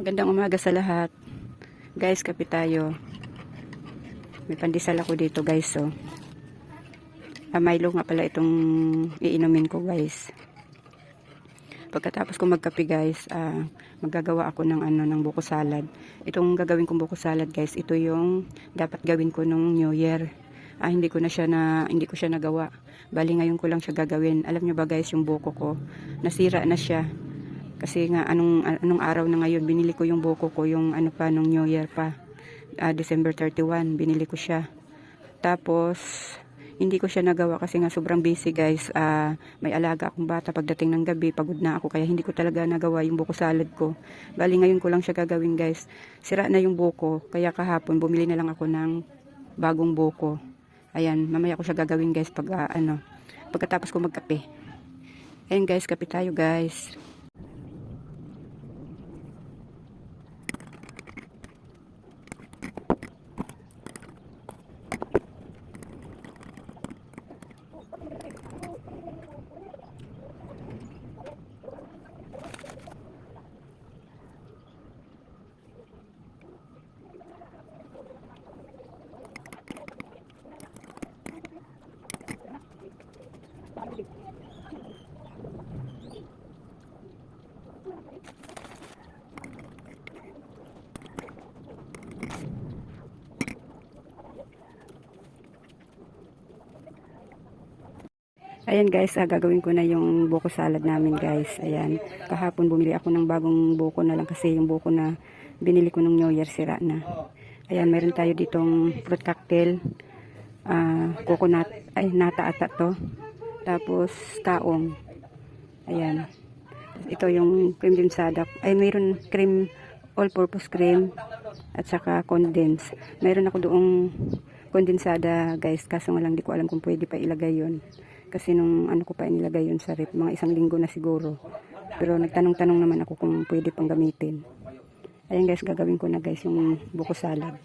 Magandang umaga sa lahat. Guys, kape tayo. May pandesal ako dito guys. So. Ah, Milo nga pala itong iinumin ko guys. Pagkatapos ko magkape guys, ah, magagawa ako ng ano ng buko salad. Itong gagawin kong buko salad guys, ito yung dapat gawin ko nung New Year. Ah, hindi ko na siya na hindi ko siya nagawa. Bali ngayon ko lang siya gagawin. Alam niyo ba guys, yung buko ko nasira na siya. Kasi nga anong anong araw na ngayon binili ko yung buko ko yung ano pa nung New Year pa. Ah, December 31 binili ko siya. Tapos hindi ko siya nagawa kasi nga sobrang busy guys. Ah, may alaga akong bata pagdating ng gabi, pagod na ako kaya hindi ko talaga nagawa yung buko salad ko. Bali ngayon ko lang siya gagawin guys. Sira na yung buko kaya kahapon bumili na lang ako ng bagong buko. Ayan, mamaya ko siya gagawin guys pag ah, ano, pagkatapos ko magkape. Ayan guys, kape tayo guys. Ayan guys, ah, gagawin ko na yung buko salad namin guys. Ayan, kahapon bumili ako ng bagong buko na lang kasi yung buko na binili ko nung New Year sira na. Ayan, meron tayo ditong fruit cocktail, ah, coconut, ay nata ata to. Tapos taong. Ayan. Ito yung cream dimsada. Ay, mayroon cream, all-purpose cream at saka condense. Mayroon ako doong kondensada guys, kaso nga lang di ko alam kung pwede pa ilagay yon kasi nung ano ko pa inilagay yun sa rep, mga isang linggo na siguro. Pero nagtanong-tanong naman ako kung pwede pang gamitin. Ayan guys, gagawin ko na guys yung buko salad.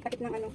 Takip ng ano.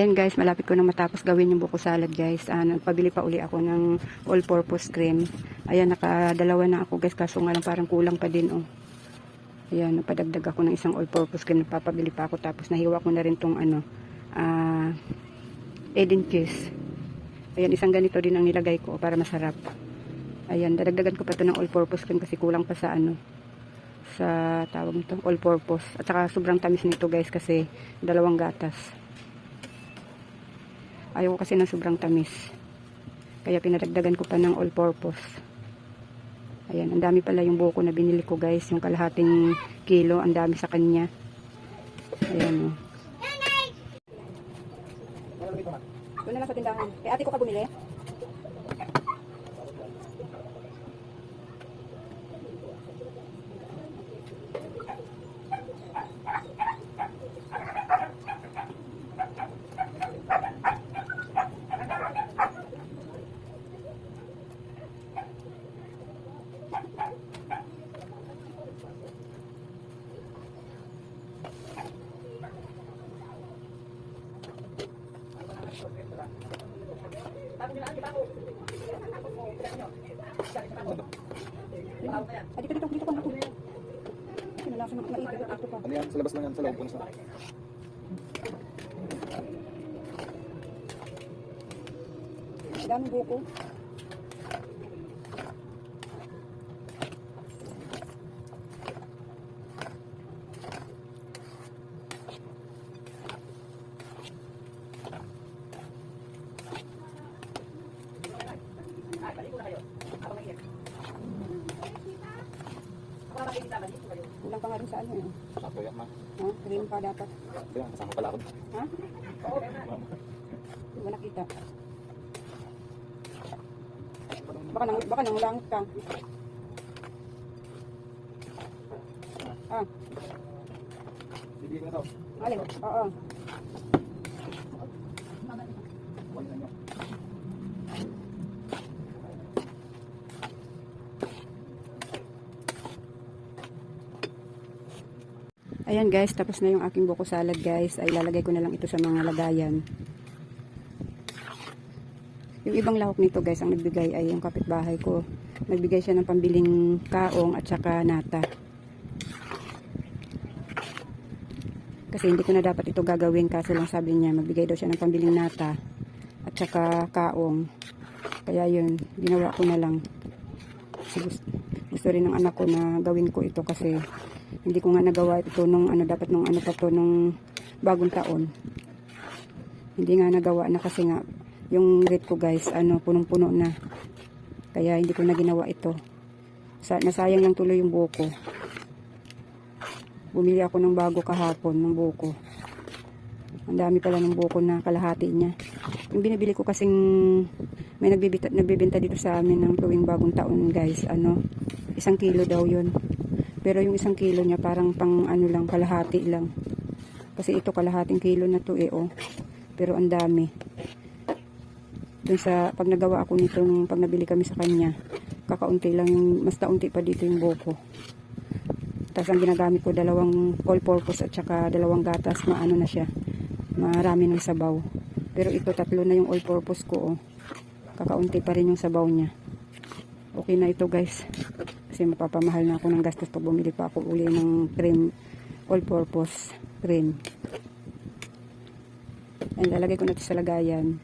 Ayan guys, malapit ko na matapos gawin yung buko salad guys. Ah, nagpabili pa uli ako ng all-purpose cream. Ayan, nakadalawa na ako guys. Kaso nga lang parang kulang pa din oh. Ayan, napadagdag ako ng isang all-purpose cream. Napapabili pa ako. Tapos nahiwa ko na rin tong ano, ah, Eden cheese. Ayan, isang ganito din ang nilagay ko para masarap. Ayan, dadagdagan ko pa to ng all-purpose cream kasi kulang pa sa ano, sa tawag nito, all-purpose. At saka sobrang tamis nito guys kasi dalawang gatas. Ayaw kasi ng sobrang tamis. Kaya pinadagdagan ko pa ng all-purpose. Ayan, ang dami pala yung buko na binili ko guys. Yung kalahating kilo, ang dami sa kanya. Ayan o. Doon na lang sa tindahan. Kaya ate ko ka bumili? Ay, dito, dito, dito ka na. Kasi nalasa na maipit ito pa. Ano yan? Sa labas lang yan, sa loob. Punas na. Dami buko. Kulang pa nga rin sa ano eh. Ako yan, ma. Ha? Cream pa dapat. Kaya, kasama pala ako. Ha? Hindi mo nakita. Baka nang, baka nang langit ka. Ah, Bibigyan na to. alin? Oo. Wala na Ayan guys, tapos na yung aking buko salad guys. Ay lalagay ko na lang ito sa mga lagayan. Yung ibang lahok nito guys, ang nagbigay ay yung kapitbahay ko. Nagbigay siya ng pambiling kaong at saka nata. Kasi hindi ko na dapat ito gagawin kaso lang sabi niya magbigay daw siya ng pambiling nata at saka kaong. Kaya yun, ginawa ko na lang. Kasi gusto, gusto rin ng anak ko na gawin ko ito kasi hindi ko nga nagawa ito nung ano dapat nung ano pa to nung bagong taon. Hindi nga nagawa na kasi nga yung rate ko guys ano punong-puno na. Kaya hindi ko na ginawa ito. Sa, nasayang lang tuloy yung buko. Bumili ako ng bago kahapon ng buko. Ang dami pala ng buko na kalahati niya. Yung binibili ko kasing may nagbibita, nagbibenta dito sa amin ng tuwing bagong taon guys. Ano, isang kilo daw yun. Pero yung isang kilo niya parang pang ano lang, kalahati lang. Kasi ito kalahating kilo na to eh oh. Pero ang dami. Dun sa pag nagawa ako nito nung pag nabili kami sa kanya, kakaunti lang yung mas taunti pa dito yung buko. Tapos ang ginagamit ko dalawang all purpose at saka dalawang gatas, maano na siya. Marami ng sabaw. Pero ito tatlo na yung all purpose ko oh. Kakaunti pa rin yung sabaw niya. Okay na ito guys. Kasi mapapamahal na ako ng gastos pag bumili pa ako uli ng cream, all purpose cream. Ayan, lalagay ko na ito sa lagayan.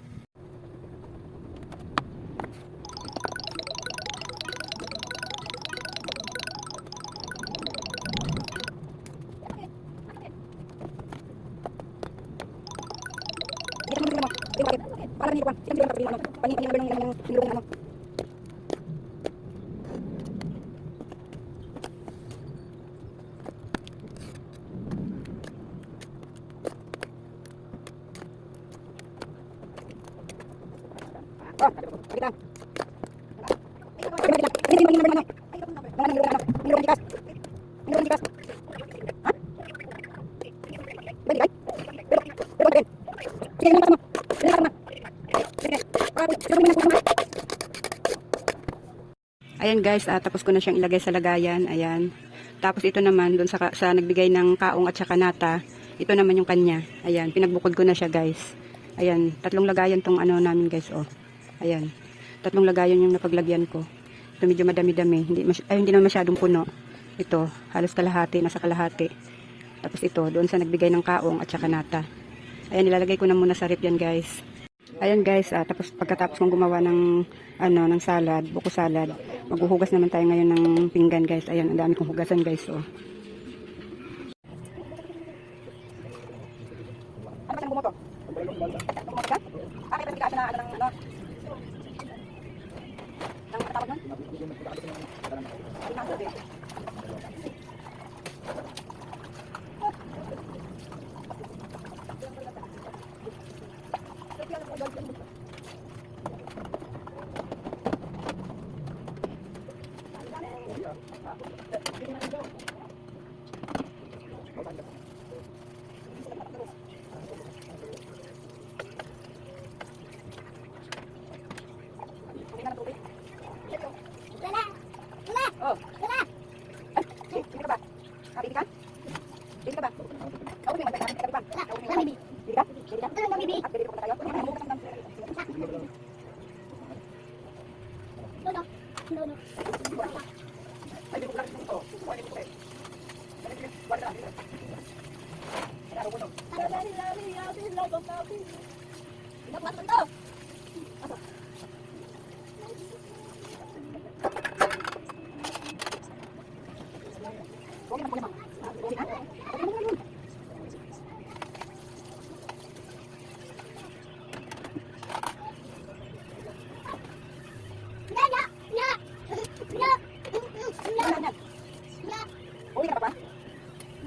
Ayan guys, ah, tapos ko na siyang ilagay sa lagayan. Ayan. Tapos ito naman, dun sa, sa nagbigay ng kaong at saka nata, ito naman yung kanya. Ayan, pinagbukod ko na siya guys. Ayan, tatlong lagayan tong ano namin guys, oh. Ayan. Tatlong lagayan yung napaglagyan ko. Ito medyo madami-dami. Hindi, ay, hindi na masyadong puno. Ito, halos kalahati, nasa kalahati. Tapos ito, doon sa nagbigay ng kaong at saka nata. Ayan, nilalagay ko na muna sa rip yan guys. Ayan guys, ah, tapos pagkatapos kong gumawa ng ano ng salad, buko salad, maghuhugas naman tayo ngayon ng pinggan guys. Ayan, ang dami kong hugasan guys, oh.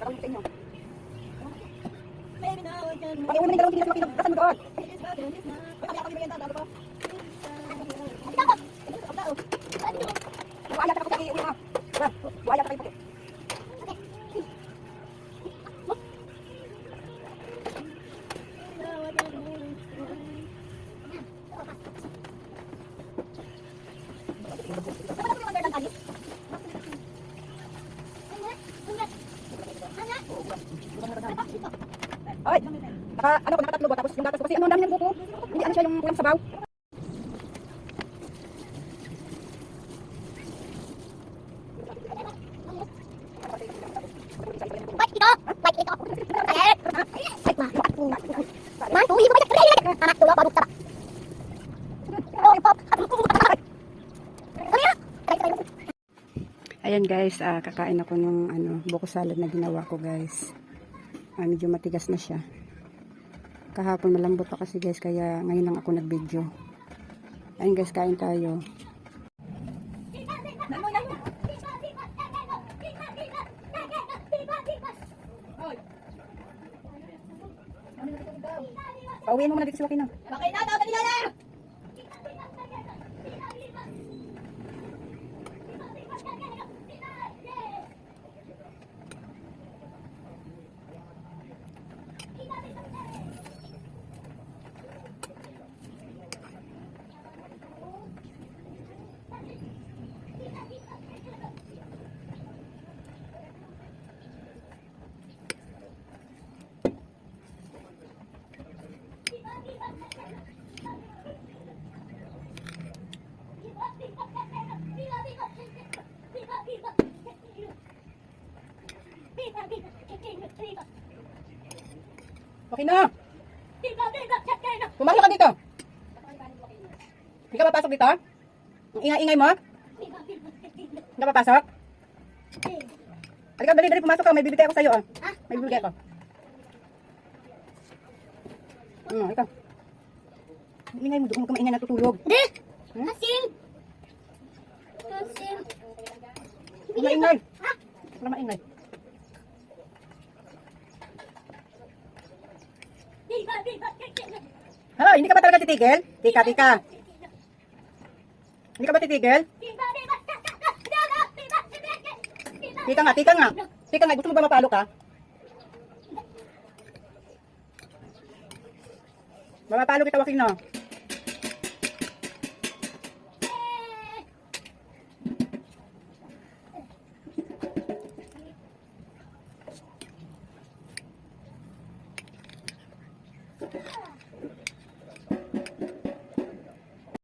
Nakawin ko sa inyo. Pag-iwan mo yung dalawang tigas na Kasan mo doon? Ay, kaya kami may yanda, ko. Buhaya ka kasi, uwi ka. Wala, Buhaya ka kayo puti. Ay, naka, ano ko, nakatatlo ba? Tapos yung gatas ko kasi ano, ang dami ng buko. Hindi ano siya yung ulam sabaw. Ayan guys, ah, kakain ako ng ano, buko salad na ginawa ko guys. Ah, medyo matigas na siya. Kahapon malambot pa kasi guys, kaya ngayon lang ako nag-video. Ayun guys, kain tayo. Pauwiin mo muna dito si Joaquin. ah. Bakit? Dapat nila na! Okay na! Pumasok ka dito! Hindi ka papasok dito? Ang ingay-ingay mo? Hindi ka papasok? Halika, dali, dali, pumasok ka. May bibigay ako sa'yo, oh. May bibigay ako. Ano, ikaw. Ang ingay mo, doon ka maingay natutulog. Hindi! Hmm? Asim! Asim! Maingay. Wala maingay. Hala, hindi ka ba talaga titigil? Tika, tika. Hindi ka ba titigil? Tika nga, tika nga. Tika nga, gusto mo ba mapalo ka? Mamapalo kita, Joaquin, no?